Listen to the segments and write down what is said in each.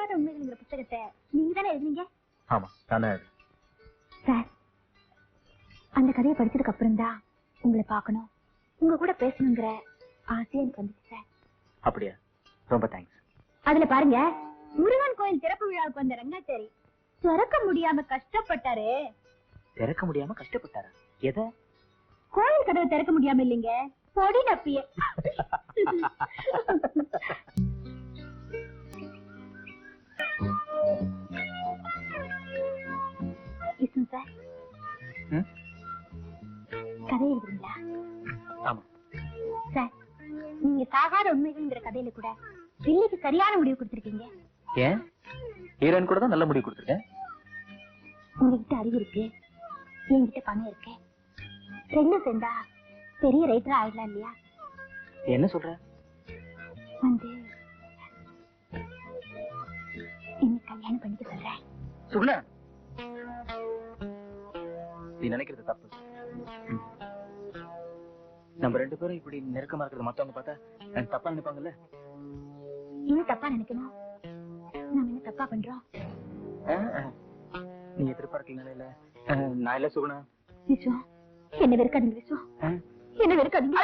சாகாத உண்மைகள்ங்கிற புத்தகத்தை. நீங்க தானே எழுதுனீங்க? ஆமா தானே சார் அந்த கதையை படிச்சதுக்கு அப்புறம் தான் உங்களை பார்க்கணும். உங்க கூட பேசணுங்கிற ஆசையே எனக்கு வந்துச்சு சார். அப்படியா? ரொம்ப தேங்க்ஸ் அதுல பாருங்க முருகன் கோயில் திறப்பு விழாவுக்கு வந்த ரங்காச்சாரி திறக்க முடியாம கஷ்டப்பட்டாரு. திறக்க முடியாம கஷ்டப்பட்டாரா? எதை? கோயில் கதவை திறக்க முடியாம இல்லைங்க பொடி டப்பிய விஷ்ணு சார்? கதை எழுதுறீங்களா? ஆமா. சார் நீங்க சாகாத உண்மைகள்ங்கிற கதையில கூட வில்லிக்கு சரியான முடிவு கொடுத்திருக்கீங்க. ஏன்? ஹீரோயின் கூட தான் நல்ல முடிவு கொடுத்துருக்கேன். உங்ககிட்ட அறிவு இருக்கு என்கிட்ட பணம் இருக்கு. ரெண்டும் சேர்ந்தா பெரிய ரைட்டரா ஆயிடலாம் இல்லையா? என்ன சொல்ற? வந்து சுகுணா நீ நினைக்கிறது தப்பு. நம்ம ரெண்டு பேரும் இப்படி நெருக்கமா இருக்கிறது மத்தவங்க பார்த்தா தப்பா நினைப்பாங்கல்ல? இன்னும் தப்பா நினைக்கணும். நாம என்ன தப்பா பண்றோம். நீ எதிர்பார்க்கல நிலையில ஆ, நான் இல்ல சுகுணா. விஸ்வம் என்ன வெறுக்காதீங்க ஆ? என்ன வெறுக்காதீங்க.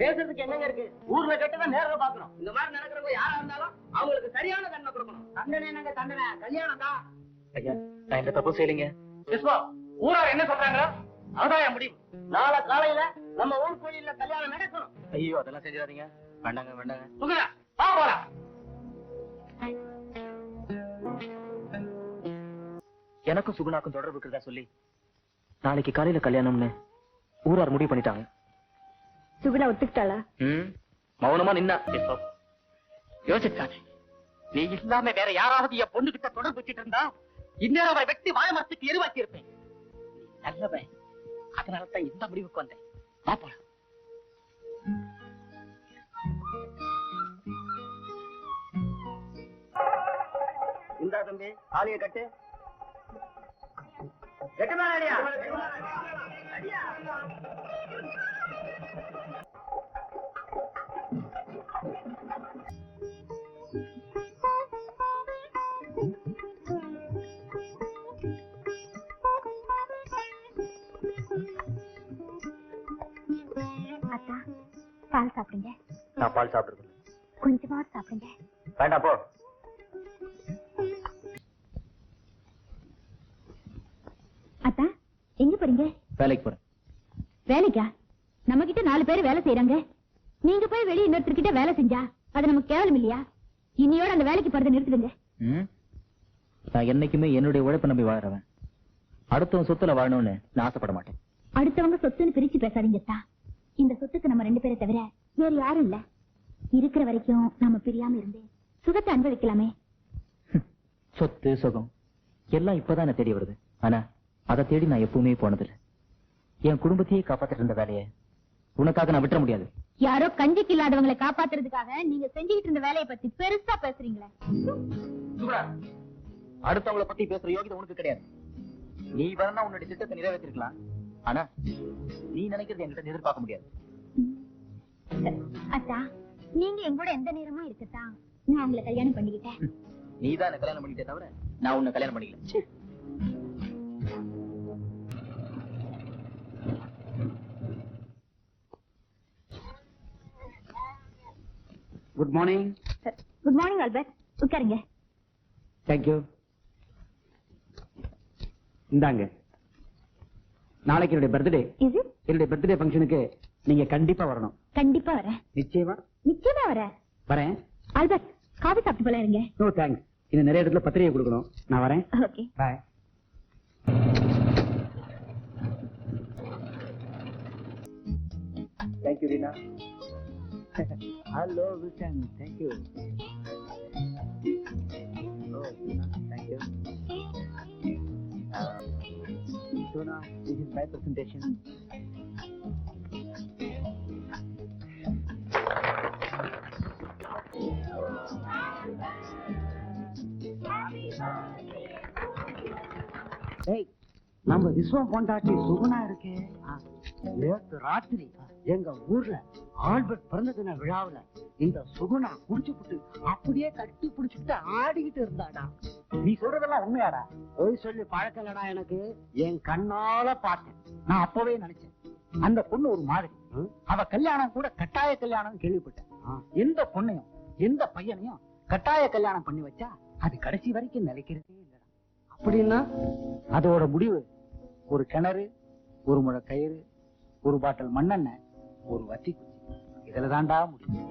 பேசுறதுக்கு என்னங்க இருக்கு? ஊர்ல கெட்டதான் நேர்ல பாக்குறோம் இந்த மாதிரி நடக்கிறவங்க யாரா இருந்தாலும் அவங்களுக்கு சரியான தண்டனை கொடுக்கணும். தண்டனை என்னங்க தண்டனை? கல்யாணம் தான். ஐயா நான் எந்த தப்பும் செய்யலைங்க? விஸ்வா ஊரார் என்ன சொல்றாங்களோ அதான் என் முடிவு. நாளை காலையில நம்ம ஊர் கோயில்ல கல்யாணம் நடக்கணும். ஐயோ அதெல்லாம் செஞ்சிடாதீங்க. வேண்டாங்க வேண்டாங்க. சுகுணா வா போலாம். எனக்கும் சுகுணாக்கும் தொடர்பு இருக்கிறதா சொல்லி நாளைக்கு காலையில கல்யாணம்னு ஊரார் முடிவு பண்ணிட்டாங்க. சுகுணா ஒத்துக்கிட்டாளா? ம் மௌனமா நின்னா. யோசிக்காதே நீ இல்லாம வேற யாராவது என் பொண்ணு கிட்ட தொடர்பு வச்சுட்டு இருந்தா இந்நேரம் அவரை வெட்டி வாழ மரத்துக்கு எருவாக்கி இருப்பேன் நல்லவன். அதனால தான் இந்த முடிவுக்கு வந்தேன். வா போலாம். இந்தா தம்பி ஆலிய கட்டு. கட்டுமா அடியா? பால் சாப்பிடுங்க. நான் பால் சாப்பிடுறது கொஞ்சமாவது சாப்பிடுங்க. வேண்டாம் போ. அத்தா எங்க போறீங்க? வேலைக்கு போறேன். வேலைக்கா? நம்ம கிட்ட நாலு பேர் வேலை செய்யறாங்க நீங்க போய் வெளிய இன்னொருத்தர்கிட்ட வேலை செஞ்சா அது நமக்கு கேவலம் இல்லையா? இன்னையோட அந்த வேலைக்கு போறதை நிறுத்திடுங்க ம்? நான் என்னைக்குமே என்னுடைய உழைப்பை நம்பி வாழறவன். அடுத்தவன் சொத்துல வாழணும்னு நான் ஆசைப்பட மாட்டேன். அடுத்தவங்க சொத்துன்னு பிரிச்சு பேசாதீங்க இந்த சொத்துக்கு நம்ம ரெண்டு பேரை தவிர வேற யாரும் இல்ல. இருக்கிற வரைக்கும் நாம பிரியாம இருந்து சுகத்தை அனுபவிக்கலாமே. சொத்து சுகம். எல்லாம் இப்பதான் தெரிய வருது. ஆனா அதை தேடி நான் எப்பவுமே போனதில்லை. என் குடும்பத்தையே காப்பாத்திட்டு இருந்த வேலையை உனக்காக நான் விட்டுற முடியாது. யாரோ கஞ்சிக்கு இல்லாதவங்களை காப்பாத்துறதுக்காக நீங்க செஞ்சுக்கிட்டு இருந்த வேலையை பத்தி பெருசா பேசுறீங்களே. அடுத்தவங்கள பத்தி பேசுற யோகிதை உனக்கு கிடையாது. நீ வேணா உன்னுடைய திட்டத்தை நிறைவேற்றிருக்கலாம். ஆனா நீ நினைக்கிறது என்கிட்ட எதிர்பார்க்க முடியாது. அத்தா நீங்க என் கூட எந்த நேரமும் இருக்கத்தான் நான் உங்களை கல்யாணம் பண்ணிக்கிட்டேன். நீ தான் என்ன கல்யாணம் பண்ணிட்டே தவிர நான் உன்னை கல்யாணம் பண்ணிக்கல. Good morning good morning Albert உட்காருங்க. தேங்க்யூ இந்தாங்க. நாளைக்கு என்னுடைய பர்த்டே இது? என்னுடைய பர்த்டே ஃபங்க்ஷனுக்கு நீங்க கண்டிப்பா வரணும். கண்டிப்பா வரேன். நிச்சயமா? நிச்சயமா வரேன். வரேன். ஆல்பர்ட் காபி சாப்பிட்டு போல இருங்க. நோ தேங்க்ஸ் இன்னும் நிறைய இடத்துல பத்திரிகை கொடுக்கணும். நான் வரேன். Okay bye thank you Reena hello Wilson thank you thank you my presentation. நம்ம விஸ்வம் பொண்டாட்டி சுகுணா இருக்கே நேத்து ராத்திரி எங்க ஊர்ல ஆல்பர்ட் பிறந்த தின விழாவுல இந்த சுகுணா குடிச்சுப்புட்டு அப்படியே கட்டி பிடிச்சுட்டு ஆடிக்கிட்டு இருந்தாடா. நீ சொல்றதெல்லாம் உண்மையாடா? போய் சொல்லி பழக்கலடா எனக்கு. என் கண்ணால பார்த்தேன். நான் அப்பவே நினைச்சேன். அந்த பொண்ணு ஒரு மாதிரி? அவ கல்யாணம் கூட கட்டாய கல்யாணம் கேள்விப்பட்டேன். எந்த பொண்ணையும் எந்த பையனையும் கட்டாய கல்யாணம் பண்ணி வச்சா அது கடைசி வரைக்கும் நிலைக்கிறதே இல்லடா. அப்படின்னா? அதோட முடிவு ஒரு கிணறு ஒரு முழ கயிறு ஒரு பாட்டில் மண்ணெண்ணெய் ஒரு வத்தி இதுல தாண்டா முடியும்